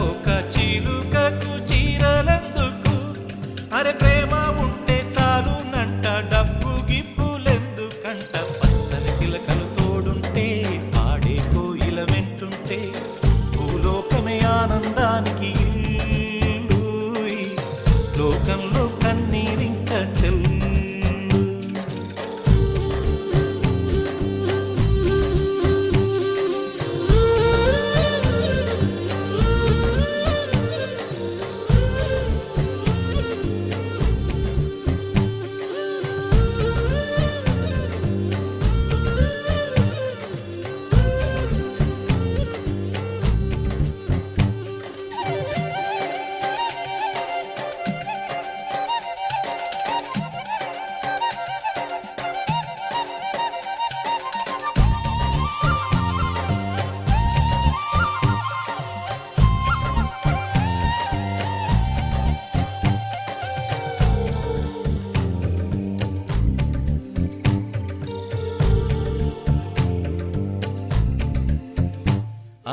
ఒక చీలుకకు చీరలందుకు? అరే ప్రేమ ఉంటే చాలు నంట డబ్బు గిప్పులెందుకంట? పచ్చని చిలకలు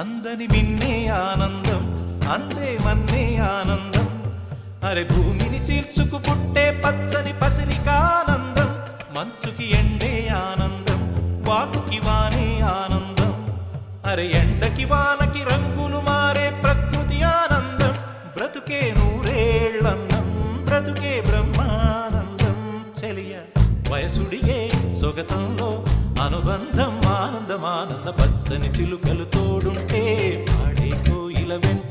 అందని మిన్నే ఆనందం అందే మన్నే ఆనందం. అరే భూమిని చీల్చుకు పుట్టే పచ్చని పసిలికానందం మంచుకి ఎండే ఆనందం వాకుకి వానే ఆనందం. అరే ఎండకి వానకి రంగులు మారే ప్రకృతి ఆనందం బ్రతుకే నూరేళ్ళన్నం బ్రతుకే బ్రహ్మానందం. చెలియ. వయసుడియే సొగతంలో అనుబంధం ఆనందం ఆనంద పచ్చని చిలుకలు తోడుంటే పాడే కోయిల వెంట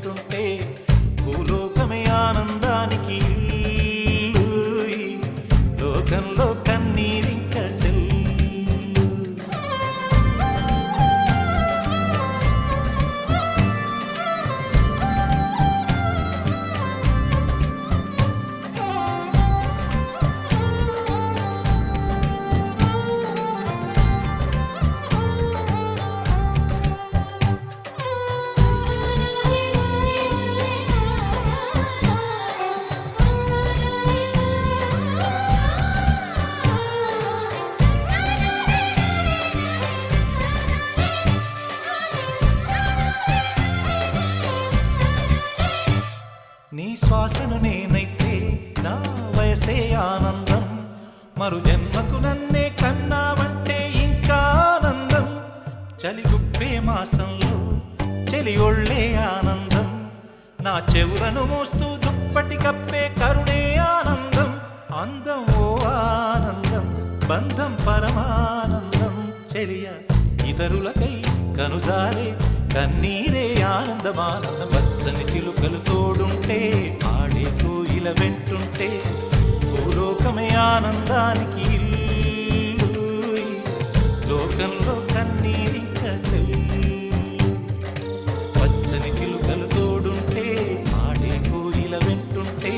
శ్వాసను నేనైతే నా వయసే ఆనందం. మరు జన్మకు నన్నే కన్నావంటే ఇంకా ఆనందం. చలిగుప్పే మాసంలో చెలి ఒళ్ళే ఆనందం. నా చెవులను మోస్తూ దుప్పటి కప్పే కరుణే ఆనందం. అందం ఓ ఆనందం బంధం పరమానందం. చెలియ ఇతరులకై కనుజారే కన్నీరే ఆనందమానంద. పచ్చని చిలుకలు తోడుంటే ఆడే కోయిల వెంటుంటే భూలోకమే ఆనందానికి లోకంలో కన్నీరింక పచ్చని చిలుకలు తోడుంటే ఆడే కోయిల వెంటుంటే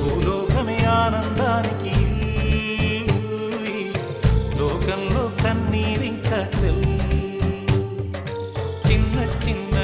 భూలోకమే ఆనందానికి లోకంలో కన్నీరింక చెల్లు. சின்ன